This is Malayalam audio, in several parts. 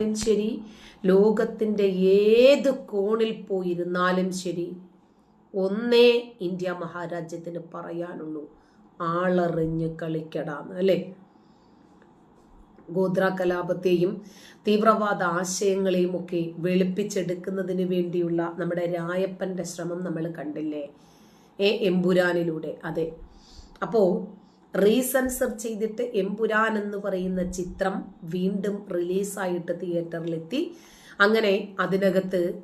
ശരി. ലോകത്തിന്റെ ഏത് കോണിൽ പോയിരുന്നാലും ശരി. ഒന്നേ ഇന്ത്യ മഹാരാജ്യത്തിന് പറയാനുള്ളൂ. ആളറിഞ്ഞ് കളിക്കടാന്ന് അല്ലേ? ഗോത്ര കലാപത്തെയും തീവ്രവാദ ആശയങ്ങളെയും ഒക്കെ വെളുപ്പിച്ചെടുക്കുന്നതിന് വേണ്ടിയുള്ള നമ്മുടെ രായപ്പന്റെ ശ്രമം നമ്മൾ കണ്ടില്ലേ? എ എമ്പുരാനിലൂടെ. അതെ. അപ്പോ റീസെൻസർ ചെയ്തിട്ട് എമ്പുരാൻ എന്ന് പറയുന്ന ചിത്രം വീണ്ടും റിലീസായിട്ട് തിയേറ്ററിലെത്തി. അങ്ങനെ അതിനകത്ത്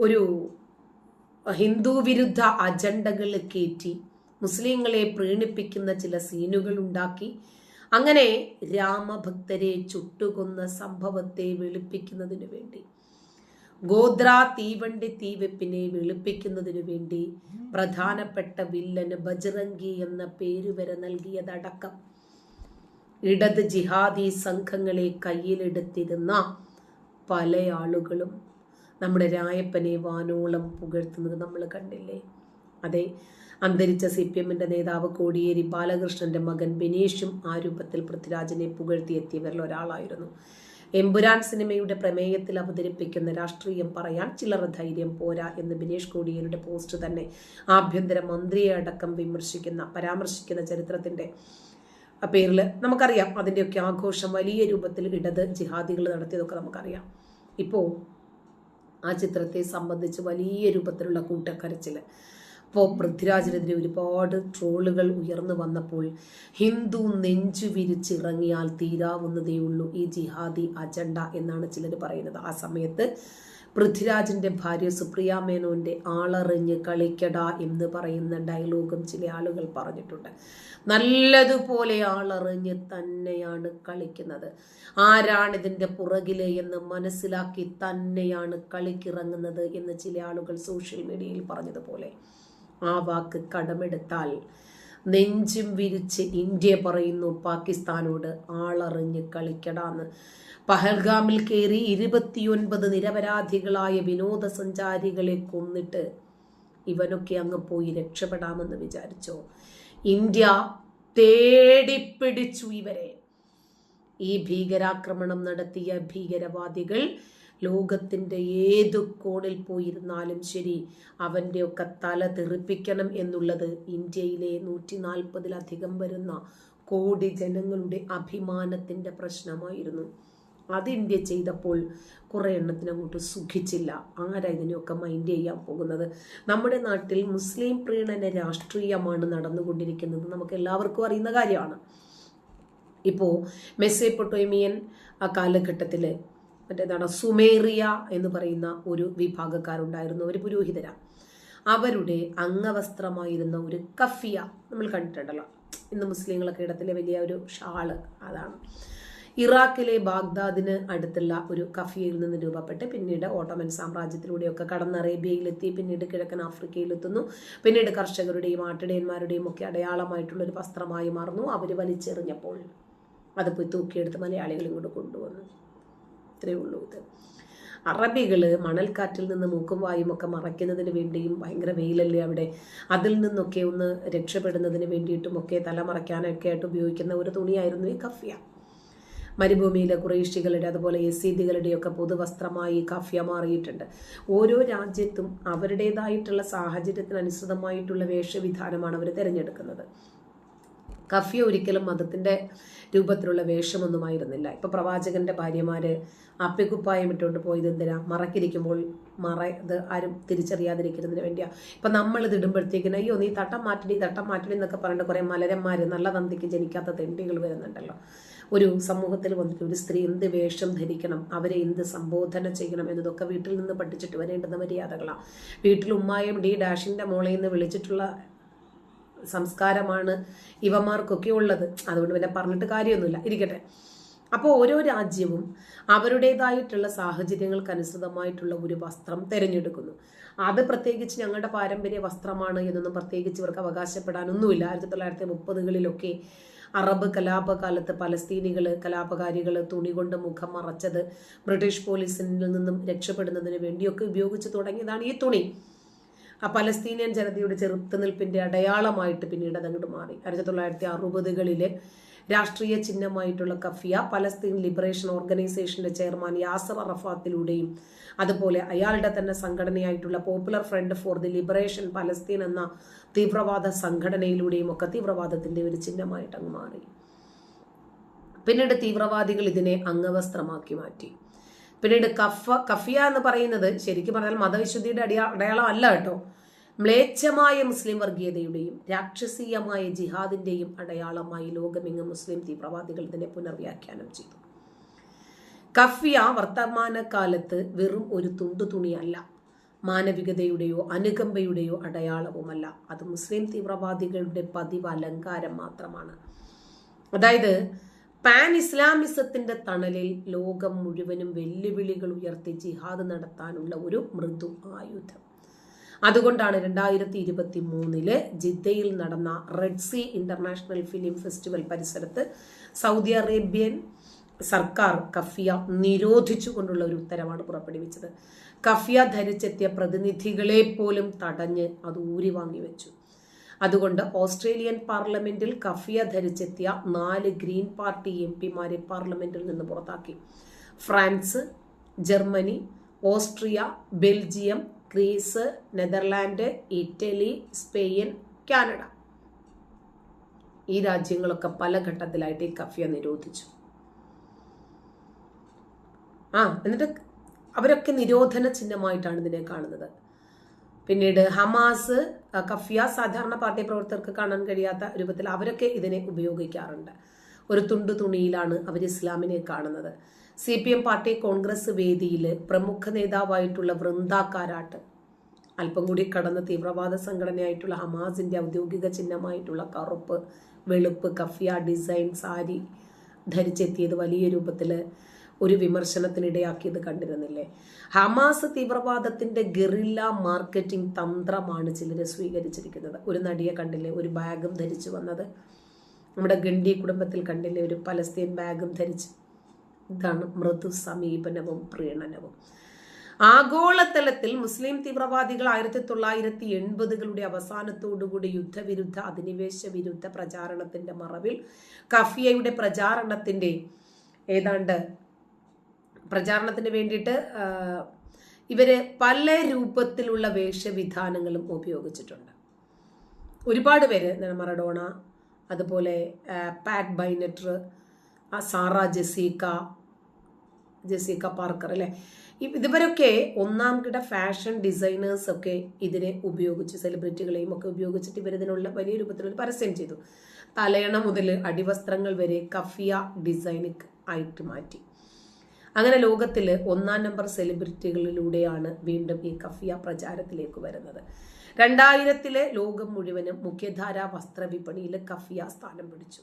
ഒരു ഹിന്ദു വിരുദ്ധ അജണ്ടകൾ കയറ്റി മുസ്ലിങ്ങളെ പ്രീണിപ്പിക്കുന്ന ചില സീനുകൾ ഉണ്ടാക്കി. അങ്ങനെ രാമഭക്തരെ ചുട്ടുകൊന്ന സംഭവത്തെ വെളുപ്പിക്കുന്നതിന് വേണ്ടി. ഗോദ്ര തീവണ്ടി തീവെപ്പിനെ വെളുപ്പിക്കുന്നതിനു വേണ്ടി പ്രധാനപ്പെട്ട വില്ലന് ബജ്റംഗി എന്ന പേര് വരെ നൽകിയതടക്കം. ഇടത് ജിഹാദി സംഘങ്ങളെ കയ്യിലെടുത്തിരുന്ന പല ആളുകളും നമ്മുടെ രായപ്പനെ വാനോളം പുകഴ്ത്തുന്നത് നമ്മൾ കണ്ടില്ലേ? അതെ അന്തരിച്ച സി പി എമ്മിന്റെ നേതാവ് കോടിയേരി ബാലകൃഷ്ണന്റെ മകൻ ബിനീഷും ആ രൂപത്തിൽ പൃഥ്വിരാജിനെ പുകഴ്ത്തിയെത്തിയവരിൽ ഒരാളായിരുന്നു. എമ്പുരാൻ സിനിമയുടെ പ്രമേയത്തിൽ അവതരിപ്പിക്കുന്ന രാഷ്ട്രീയം പറയാൻ ചിലർ ധൈര്യം പോരാ എന്ന് ബിനീഷ് കോടിയേരിയുടെ പോസ്റ്റ് തന്നെ ആഭ്യന്തര മന്ത്രിയെ അടക്കം വിമർശിക്കുന്ന പരാമർശിക്കുന്ന ചരിത്രത്തിന്റെ പേരിൽ നമുക്കറിയാം. അതിന്റെയൊക്കെ ആഘോഷം വലിയ രൂപത്തിൽ ഇടത് ജിഹാദികൾ നടത്തിയതൊക്കെ നമുക്കറിയാം. ഇപ്പോൾ ആ ചിത്രത്തെ സംബന്ധിച്ച് വലിയ രൂപത്തിലുള്ള കൂട്ടക്കരച്ചിൽ അപ്പോൾ പൃഥ്വിരാജിനെതിരെ ഒരുപാട് ട്രോളുകൾ ഉയർന്നു വന്നപ്പോൾ ഹിന്ദു നെഞ്ചു വിരിച്ചിറങ്ങിയാൽ തീരാവുന്നതേ ഉള്ളൂ ഈ ജിഹാദി അജണ്ട എന്നാണ് ചിലർ പറയുന്നത്. ആ സമയത്ത് പൃഥ്വിരാജിന്റെ ഭാര്യ സുപ്രിയ മേനോന്റെ ആളറിഞ്ഞ് കളിക്കടാ എന്ന് പറയുന്ന ഡയലോഗും ചില ആളുകൾ പറഞ്ഞിട്ടുണ്ട്. നല്ലതുപോലെ ആളറിഞ്ഞ് തന്നെയാണ് കളിക്കുന്നത്. ആരാണിതിന്റെ പുറകിലെ എന്ന് മനസ്സിലാക്കി തന്നെയാണ് കളിക്കിറങ്ങുന്നത് എന്ന് ചില ആളുകൾ സോഷ്യൽ മീഡിയയിൽ പറഞ്ഞതുപോലെ. ആ വാക്ക് കടമെടുത്താൽ നെഞ്ചും വിരിച്ച് ഇന്ത്യ പറയുന്നു പാകിസ്ഥാനോട് ആളറിഞ്ഞ് കളിക്കടാന്ന്. പഹൽഗാമിൽ കയറി ഇരുപത്തിയൊൻപത് നിരപരാധികളായ വിനോദസഞ്ചാരികളെ കൊന്നിട്ട് ഇവനൊക്കെ അങ്ങ് പോയി രക്ഷപ്പെടാമെന്ന് വിചാരിച്ചോ? ഇന്ത്യ തേടിപ്പിടിച്ചു ഇവരെ. ഈ ഭീകരാക്രമണം നടത്തിയ ഭീകരവാദികൾ ലോകത്തിന്റെ ഏത് കോണിൽ പോയിരുന്നാലും ശരി അവന്റെയൊക്കെ തല തെറിപ്പിക്കണം എന്നുള്ളത് ഇന്ത്യയിലെ നൂറ്റി നാൽപ്പതിലധികം വരുന്ന കോടി ജനങ്ങളുടെ അഭിമാനത്തിന്റെ പ്രശ്നമായിരുന്നു. അത് ഇന്ത്യ ചെയ്തപ്പോൾ കുറേ എണ്ണത്തിന് അങ്ങോട്ട് സുഖിച്ചില്ല. ആരാ ഇതിനെയൊക്കെ മൈൻഡ് ചെയ്യാൻ പോകുന്നത്? നമ്മുടെ നാട്ടിൽ മുസ്ലിം പ്രീണന രാഷ്ട്രീയമാണ് നടന്നുകൊണ്ടിരിക്കുന്നത്. നമുക്ക് എല്ലാവർക്കും അറിയുന്ന കാര്യമാണ്. ഇപ്പോൾ മെസ്സേപ്പൊട്ടോമിയൻ ആ കാലഘട്ടത്തിൽ മറ്റേതാണ് സുമേറിയ എന്ന് പറയുന്ന ഒരു വിഭാഗക്കാരുണ്ടായിരുന്നു ഒരു പുരോഹിതരാണ് അവരുടെ അംഗവസ്ത്രമായിരുന്ന ഒരു കഫിയ നമ്മൾ കണ്ടിട്ടുണ്ടല്ലോ. ഇന്ന് മുസ്ലിങ്ങളൊക്കെ ഇടത്തിലെ വലിയ ഒരു ഷാൾ അതാണ്. ഇറാഖിലെ ബാഗ്ദാദിന് അടുത്തുള്ള ഒരു കഫിയയിൽ നിന്ന് രൂപപ്പെട്ട് പിന്നീട് ഓട്ടോമൻ സാമ്രാജ്യത്തിലൂടെയൊക്കെ കടന്ന് അറേബ്യയിലെത്തി പിന്നീട് കിഴക്കൻ ആഫ്രിക്കയിലെത്തുന്നു. പിന്നീട് കർഷകരുടെയും ആട്ടിടയന്മാരുടെയും ഒക്കെ അടയാളമായിട്ടുള്ള ഒരു വസ്ത്രമായി മാറുന്നു. അവർ വലിച്ചെറിഞ്ഞപ്പോൾ അത് പോയി തൂക്കിയെടുത്ത് മലയാളികൾ ഇങ്ങോട്ട് കൊണ്ടുവന്നു. ഇത്രയേ ഉള്ളൂ ഇത്. അറബികൾ മണൽക്കാറ്റിൽ നിന്ന് മൂക്കും വായും ഒക്കെ മറയ്ക്കുന്നതിന് വേണ്ടിയും ഭയങ്കര വെയിലല്ലേ അവിടെ? അതിൽ നിന്നൊക്കെ ഒന്ന് രക്ഷപ്പെടുന്നതിന് വേണ്ടിയിട്ടും ഒക്കെ തല മറയ്ക്കാനൊക്കെ ആയിട്ട് ഉപയോഗിക്കുന്ന ഒരു തുണിയായിരുന്നു ഈ കഫ്യ. മരുഭൂമിയിലെ കുറേശികളുടെ അതുപോലെ യസീദികളുടെയൊക്കെ പൊതുവസ്ത്രമായി കഫ്യ മാറിയിട്ടുണ്ട്. ഓരോ രാജ്യത്തും അവരുടേതായിട്ടുള്ള സാഹചര്യത്തിനനുസൃതമായിട്ടുള്ള വേഷവിധാനമാണ് അവർ തിരഞ്ഞെടുക്കുന്നത്. കഫ്യ ഒരിക്കലും മതത്തിന്റെ രൂപത്തിലുള്ള വേഷമൊന്നുമായിരുന്നില്ല. ഇപ്പോൾ പ്രവാചകന്റെ ഭാര്യമാർ അപ്പിക്കുപ്പായം ഇട്ടുകൊണ്ട് പോയത് എന്തിനാ? മറക്കിരിക്കുമ്പോൾ മറ ഇത് ആരും തിരിച്ചറിയാതിരിക്കുന്നതിന് വേണ്ടിയാണ് ഇപ്പം നമ്മൾ ഇത് ഇടുമ്പോഴത്തേക്കിന് അയ്യോ നീ തട്ടം മാറ്റടി തട്ടം മാറ്റടി എന്നൊക്കെ പറഞ്ഞിട്ട് കുറേ മലരന്മാർ നല്ല തന്തിക്ക് ജനിക്കാത്ത തെണ്ടികൾ വരുന്നുണ്ടല്ലോ. ഒരു സമൂഹത്തിൽ വന്നിട്ട് ഒരു സ്ത്രീ എന്ത് വേഷം ധരിക്കണം അവരെ എന്ത് സംബോധന ചെയ്യണം എന്നതൊക്കെ വീട്ടിൽ നിന്ന് പഠിച്ചിട്ട് വരേണ്ടുന്ന മര്യാദകളാണ് വീട്ടിൽ ഉമ്മായും ഡി ഡാഷിന്റെ മോളെ എന്ന് വിളിച്ചിട്ടുള്ള സംസ്കാരമാണ് ഇവന്മാർക്കൊക്കെ ഉള്ളത്. അതുകൊണ്ട് പിന്നെ പറഞ്ഞിട്ട് കാര്യമൊന്നുമില്ല. ഇരിക്കട്ടെ. അപ്പോൾ ഓരോ രാജ്യവും അവരുടേതായിട്ടുള്ള സാഹചര്യങ്ങൾക്കനുസൃതമായിട്ടുള്ള ഒരു വസ്ത്രം തിരഞ്ഞെടുക്കുന്നു. അത് പ്രത്യേകിച്ച് ഞങ്ങളുടെ പാരമ്പര്യ വസ്ത്രമാണ് എന്നൊന്നും പ്രത്യേകിച്ച് ഇവർക്ക് അവകാശപ്പെടാനൊന്നുമില്ല. ആയിരത്തി തൊള്ളായിരത്തി മുപ്പതുകളിലൊക്കെ അറബ് കലാപകാലത്ത് പലസ്തീനികൾ കലാപകാരികൾ തുണി കൊണ്ട് മുഖം മറച്ചത് ബ്രിട്ടീഷ് പോലീസിൽ നിന്നും രക്ഷപ്പെടുന്നതിന് വേണ്ടിയൊക്കെ ഉപയോഗിച്ച് തുടങ്ങിയതാണ് ഈ തുണി. ആ പലസ്തീനിയൻ ജനതയുടെ ചെറുത്തുനിൽപ്പിന്റെ അടയാളമായിട്ട് പിന്നീട് അതങ്ങോട്ട് മാറി. ആയിരത്തി തൊള്ളായിരത്തി അറുപതുകളിലെ രാഷ്ട്രീയ ചിഹ്നമായിട്ടുള്ള കഫിയ പലസ്തീൻ ലിബറേഷൻ ഓർഗനൈസേഷന്റെ ചെയർമാൻ യാസർ അറഫാത്തിലൂടെയും അതുപോലെ അയാളുടെ തന്നെ സംഘടനയായിട്ടുള്ള popular front for the liberation Palestine എന്ന തീവ്രവാദ സംഘടനയിലൂടെയും ഒക്കെ തീവ്രവാദത്തിന്റെ ഒരു ചിഹ്നമായിട്ട് അങ്ങ് മാറി. പിന്നീട് തീവ്രവാദികൾ ഇതിനെ അംഗവസ്ത്രമാക്കി മാറ്റി. പിന്നീട് കഫ കഫിയ എന്ന് പറയുന്നത് ശരിക്കും പറഞ്ഞാൽ മതവിശുദ്ധിയുടെ അടിയ അടയാളം അല്ല കേട്ടോ. മ്ലേച്ഛമായ മുസ്ലിം വർഗീയതയുടെയും രാക്ഷസീയമായ ജിഹാദിന്റെയും അടയാളമായി ലോകമെങ്ങും മുസ്ലിം തീവ്രവാദികൾ ഇതിനെ പുനർവ്യാഖ്യാനം ചെയ്തു. കഫിയ വർത്തമാനകാലത്ത് വെറും ഒരു തുണ്ടു തുണിയല്ല മാനവികതയുടെയോ അനുകമ്പയുടെയോ അടയാളവുമല്ല. അത് മുസ്ലിം തീവ്രവാദികളുടെ പതിവ് അലങ്കാരം മാത്രമാണ്. അതായത് പാൻ ഇസ്ലാമിസത്തിന്റെ തണലിൽ ലോകം മുഴുവനും വെല്ലുവിളികൾ ഉയർത്തി ജിഹാദ് നടത്താനുള്ള ഒരു മൃദു ആയുധം. അതുകൊണ്ടാണ് രണ്ടായിരത്തി ഇരുപത്തി മൂന്നിൽ ജിദ്ദയിൽ നടന്ന red sea international film festival പരിസരത്ത് സൗദി അറേബ്യൻ സർക്കാർ കഫിയ നിരോധിച്ചുകൊണ്ടുള്ള ഒരു ഉത്തരവാണ് പുറപ്പെടുവിച്ചത്. കഫിയ ധരിച്ചെത്തിയ പ്രതിനിധികളെ പോലും തടഞ്ഞ് അത് ഊരി വാങ്ങി വെച്ചു. അതുകൊണ്ട് ഓസ്ട്രേലിയൻ പാർലമെന്റിൽ കഫിയ ധരിച്ചെത്തിയ നാല് ഗ്രീൻ പാർട്ടി എം പിമാരെ പാർലമെന്റിൽ നിന്ന് പുറത്താക്കി. France Germany Austria Belgium Greece Netherland Italy Spain Canada. ഈ രാജ്യങ്ങളൊക്കെ പല ഘട്ടത്തിലായിട്ട് ഈ കഫിയ നിരോധിച്ചു. ആ എന്നിട്ട് അവരൊക്കെ നിരോധന ചിഹ്നമായിട്ടാണ് ഇതിനെ കാണുന്നത്. പിന്നീട് ഹമാസ് കഫിയ സാധാരണ പാർട്ടി പ്രവർത്തകർക്ക് കാണാൻ കഴിയാത്ത രൂപത്തിൽ അവരൊക്കെ ഇതിനെ ഉപയോഗിക്കാറുണ്ട്. ഒരു തുണ്ടു തുണിയിലാണ് അവർ ഇസ്ലാമിനെ കാണുന്നത്. C P M party congress വേദിയിൽ പ്രമുഖ നേതാവായിട്ടുള്ള വൃന്ദ കാരാട്ട് അല്പം കൂടി കടന്ന തീവ്രവാദ സംഘടനയായിട്ടുള്ള ഹമാസിന്റെ ഔദ്യോഗിക ചിഹ്നമായിട്ടുള്ള കറുപ്പ് വെളുപ്പ് കഫിയ ഡിസൈൻ സാരി ധരിച്ചെത്തിയത് വലിയ രൂപത്തിൽ ഒരു വിമർശനത്തിനിടയാക്കിയത് കണ്ടിരുന്നില്ലേ? ഹമാസ് തീവ്രവാദത്തിന്റെ ഗറില്ല മാർക്കറ്റിംഗ് തന്ത്രമാണ് ചിലർ സ്വീകരിച്ചിരിക്കുന്നത്. ഒരു നടിയെ കണ്ടില്ലേ? ഒരു ബാഗും ധരിച്ചു വന്നത്. നമ്മുടെ ഗണ്ടി കുടുംബത്തിൽ കണ്ടില്ലേ? ഒരു പലസ്തീൻ ബാഗും ധരിച്ച്. ഇതാണ് മൃദു സമീപനവും പ്രീണനവും. ആഗോളതലത്തിൽ മുസ്ലിം തീവ്രവാദികൾ ആയിരത്തി തൊള്ളായിരത്തി എൺപതുകളുടെ അവസാനത്തോടുകൂടി യുദ്ധവിരുദ്ധ അധിനിവേശ വിരുദ്ധ പ്രചാരണത്തിന്റെ മറവിൽ കഫിയയുടെ പ്രചാരണത്തിന്റെ ഏതാണ്ട് പ്രചാരണത്തിന് വേണ്ടിയിട്ട് ഇവർ പല രൂപത്തിലുള്ള വേഷവിധാനങ്ങളും ഉപയോഗിച്ചിട്ടുണ്ട്. ഒരുപാട് പേര് മറഡോണ അതുപോലെ Pat Benatar Sarah Jessica Jessica Parker അല്ലേ? ഇതുവരൊക്കെ ഒന്നാം കിട ഫാഷൻ ഡിസൈനേഴ്സ് ഒക്കെ ഇതിനെ ഉപയോഗിച്ച് സെലിബ്രിറ്റികളെയും ഒക്കെ ഉപയോഗിച്ചിട്ട് ഇവരിതിനുള്ള വലിയ രൂപത്തിലുള്ള പരസ്യം ചെയ്തു. തലയണ മുതൽ അടിവസ്ത്രങ്ങൾ വരെ കഫിയ ഡിസൈനിക് ആയിട്ട് മാറ്റി. അങ്ങനെ ലോകത്തിൽ ഒന്നാം നമ്പർ സെലിബ്രിറ്റികളിലൂടെയാണ് വീണ്ടും ഈ കഫിയ പ്രചാരത്തിലേക്ക് വരുന്നത്. രണ്ടായിരത്തിലെ ലോകം മുഴുവനും മുഖ്യധാരാ വസ്ത്രവിപണിയിൽ കഫിയ സ്ഥാനം പിടിച്ചു.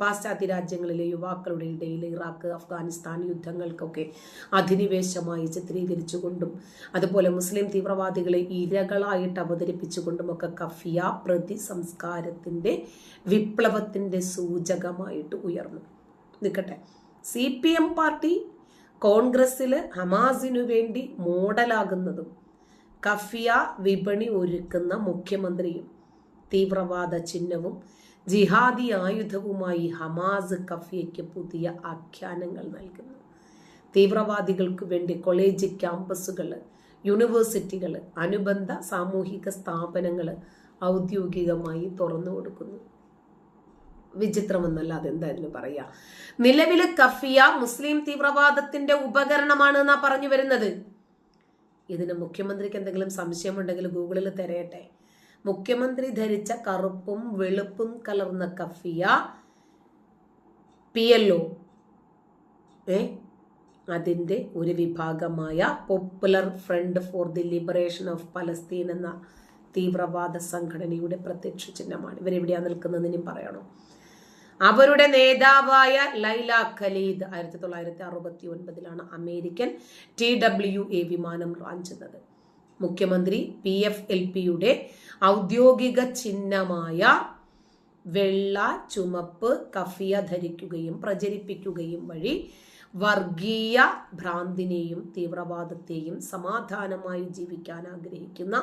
പാശ്ചാത്യ രാജ്യങ്ങളിലെ യുവാക്കളുടെ ഇടയിൽ ഇറാഖ് അഫ്ഗാനിസ്ഥാൻ യുദ്ധങ്ങൾക്കൊക്കെ അധിനിവേശമായി ചിത്രീകരിച്ചുകൊണ്ടും അതുപോലെ മുസ്ലിം തീവ്രവാദികളെ ഇരകളായിട്ട് അവതരിപ്പിച്ചുകൊണ്ടുമൊക്കെ കഫിയ പ്രതി സംസ്കാരത്തിന്റെ വിപ്ലവത്തിന്റെ സൂചകമായിട്ട് ഉയർന്നു. നിൽക്കട്ടെ. സി പി എം പാർട്ടി കോൺഗ്രസ്സിൽ ഹമാസിനു വേണ്ടി മോഡലാകുന്നതും കഫിയ വിപണി ഒരുക്കുന്ന മുഖ്യമന്ത്രിയും തീവ്രവാദ ചിഹ്നവും ജിഹാദി ആയുധവുമായി ഹമാസ് കഫിയയ്ക്ക് പുതിയ ആഖ്യാനങ്ങൾ നൽകുന്നു. തീവ്രവാദികൾക്ക് വേണ്ടി കോളേജ് ക്യാമ്പസുകൾ യൂണിവേഴ്സിറ്റികൾ അനുബന്ധ സാമൂഹിക സ്ഥാപനങ്ങൾ ഔദ്യോഗികമായി തുറന്നു കൊടുക്കുന്നു വിചിത്രമെന്നല്ല അതെന്തായിരുന്നു പറയുക നിലവിലെ കഫിയ മുസ്ലിം തീവ്രവാദത്തിന്റെ ഉപകരണമാണ് എന്നാ പറഞ്ഞു വരുന്നത്. ഇതിന് മുഖ്യമന്ത്രിക്ക് എന്തെങ്കിലും സംശയമുണ്ടെങ്കിൽ ഗൂഗിളിൽ തിരയട്ടെ. മുഖ്യമന്ത്രി ധരിച്ച കറുപ്പും വെളുപ്പും കലർന്ന കഫിയ പി എൽ ഒ ഏ? അതിന്റെ ഒരു വിഭാഗമായ popular front for the liberation of Palestine എന്ന തീവ്രവാദ സംഘടനയുടെ പ്രത്യക്ഷ ചിഹ്നമാണ്. ഇവരെവിടെയാണ് നിൽക്കുന്നതിനും പറയണം? അവരുടെ നേതാവായ ലൈല ഖലീദ് ആയിരത്തി തൊള്ളായിരത്തി അറുപത്തി ഒൻപതിലാണ് അമേരിക്കൻ ടി ഡബ്ല്യു എ വിമാനം റാഞ്ചുന്നത് മുഖ്യമന്ത്രി പി എഫ് എൽ പിയുടെ ഔദ്യോഗിക ചിഹ്നമായ വെള്ള ചുമപ്പ് കഫിയ ധരിക്കുകയും പ്രചരിപ്പിക്കുകയും വഴി വർഗീയ ഭ്രാന്തിനെയും തീവ്രവാദത്തെയും സമാധാനമായി ജീവിക്കാൻ ആഗ്രഹിക്കുന്ന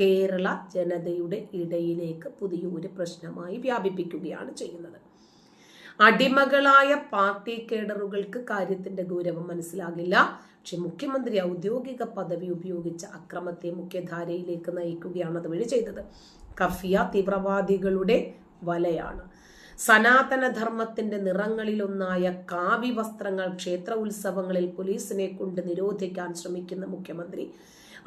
കേരള ജനതയുടെ ഇടയിലേക്ക് പുതിയൊരു പ്രശ്നമായി വ്യാപിപ്പിക്കുകയാണ് ചെയ്യുന്നത്. അടിമകളായ പാർട്ടി കേഡറുകൾക്ക് കാര്യത്തിന്റെ ഗൗരവം മനസ്സിലാകില്ല. പക്ഷെ മുഖ്യമന്ത്രി ഔദ്യോഗിക പദവി ഉപയോഗിച്ച അക്രമത്തെ മുഖ്യധാരയിലേക്ക് നയിക്കുകയാണ് അതുവഴി ചെയ്തത്. കഫിയ തീവ്രവാദികളുടെ വലയാണ്. സനാതനധർമ്മത്തിന്റെ നിറങ്ങളിലൊന്നായ കാവി വസ്ത്രങ്ങൾ ക്ഷേത്ര ഉത്സവങ്ങളിൽ പോലീസിനെ കൊണ്ട് നിരോധിക്കാൻ ശ്രമിക്കുന്ന മുഖ്യമന്ത്രി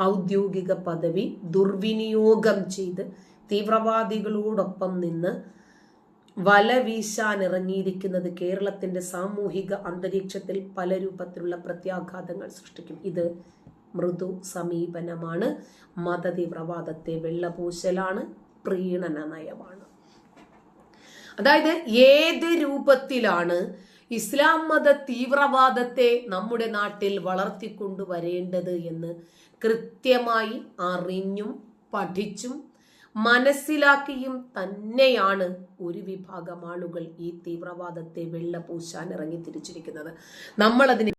ഔദ്യോഗിക പദവി ദുർവിനിയോഗം ചെയ്ത് തീവ്രവാദികളോടൊപ്പം നിന്ന് വല വീശാൻ ഇറങ്ങിയിരിക്കുന്നത് കേരളത്തിന്റെ സാമൂഹിക അന്തരീക്ഷത്തിൽ പല രൂപത്തിലുള്ള പ്രത്യാഘാതങ്ങൾ സൃഷ്ടിക്കും. ഇത് മൃദു സമീപനമാണ്. മതതീവ്രവാദത്തെ വെള്ളപൂശലാണ് പ്രീണന നയമാണ് അതായത് ഏത് രൂപത്തിലാണ് ഇസ്ലാം മത തീവ്രവാദത്തെ നമ്മുടെ നാട്ടിൽ വളർത്തിക്കൊണ്ടുവരേണ്ടത് എന്ന് കൃത്യമായി അറിഞ്ഞും പഠിച്ചും മനസ്സിലാക്കിയും തന്നെയാണ് ഒരു വിഭാഗം ആളുകൾ ഈ തീവ്രവാദത്തെ വെള്ളപൂശാൻ ഇറങ്ങി തിരിച്ചിരിക്കുന്നത്. നമ്മൾ അതിനെ